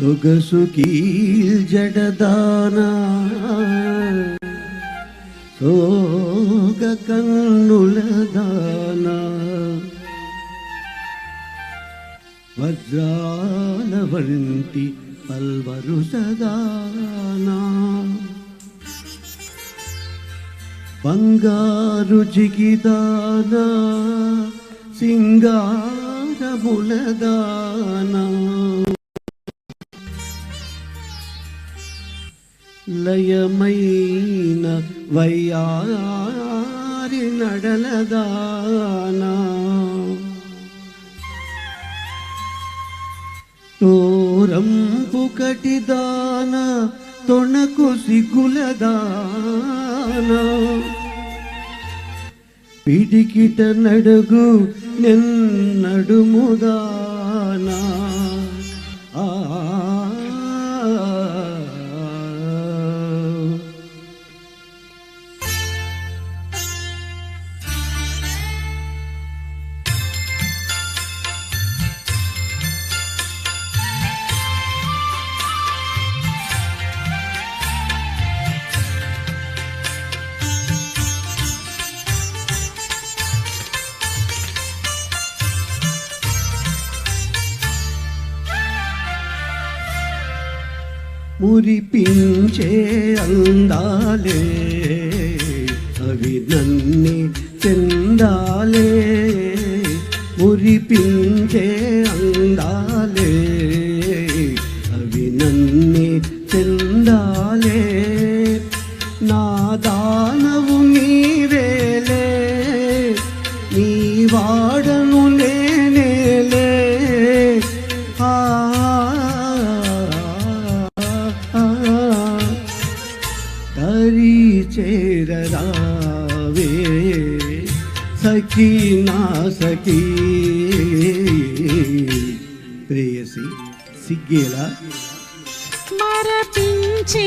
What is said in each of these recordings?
సొగసు కీల్ జడదానా. సోగ కన్నుల దానా. వజ్రాల వంటి పల్వరు సదానా. బంగారు జిగిదానా. సింగారములదానా నిలయమైన వయ్యారి నడలదానా. తోరంపు కటిదాన తొణకు సిగులదాన. పిడికిట నడుగు నిన్నడుముదానా మురిపించే అందాలే. అవి నన్ని చెందాలే. మురిపించే అందాలే. అవి నన్ని చెందాలే. నా దానవు నీవేలే నీ వాడను చేరరావే సఖీ నా సఖీ. ప్రేయసి సిగ్గేలా. మరపించే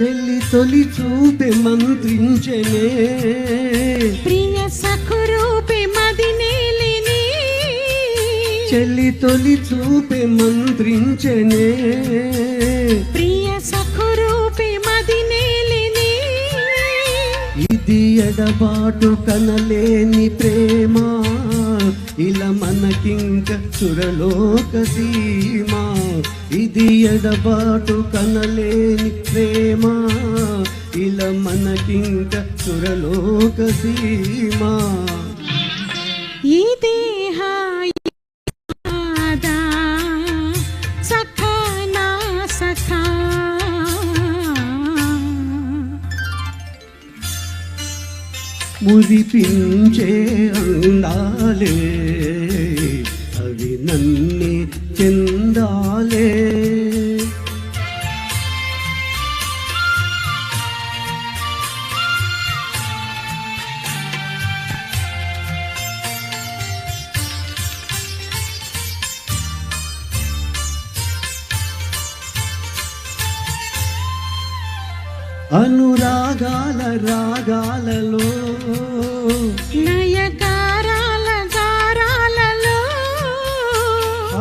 చెల్లి తొలి చూపే మంత్రించనే ప్రియ సఖురూపి మదినేలిని చెల్లి తొలి చూపే మంత్రించనే ప్రియ సఖురూపి మదినేలిని ఇది ఎడబాటు కనలేని ప్రేమ. ఇలా మనకింక సురలోక సీమ. ఇది ఎడబాటు కనలేని ప్రేమ. ఇలా మనకింక సురలోక సీమ. ఈ హాయి మురిపించే అందాలే. అనురాగాల రాగాలలో నయగారాల గారాలలో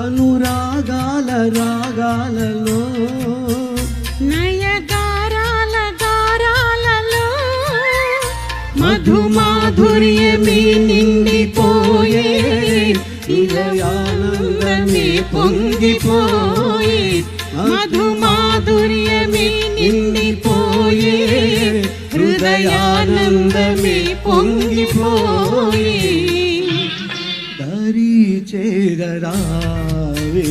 అనురాగాల రాగాలలో నయగారాల గారాలలో మధు మాధుర్యమే నిండిపోయే హృదయానందమే పొంగిపోయే మధు మాధుర్యమే నిండిపోయే హృదయానందమే పొంగిపోయే దరి చేరరావే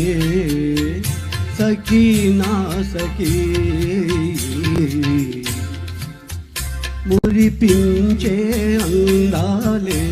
సఖీ నా సఖీ మురిపించే అందాలే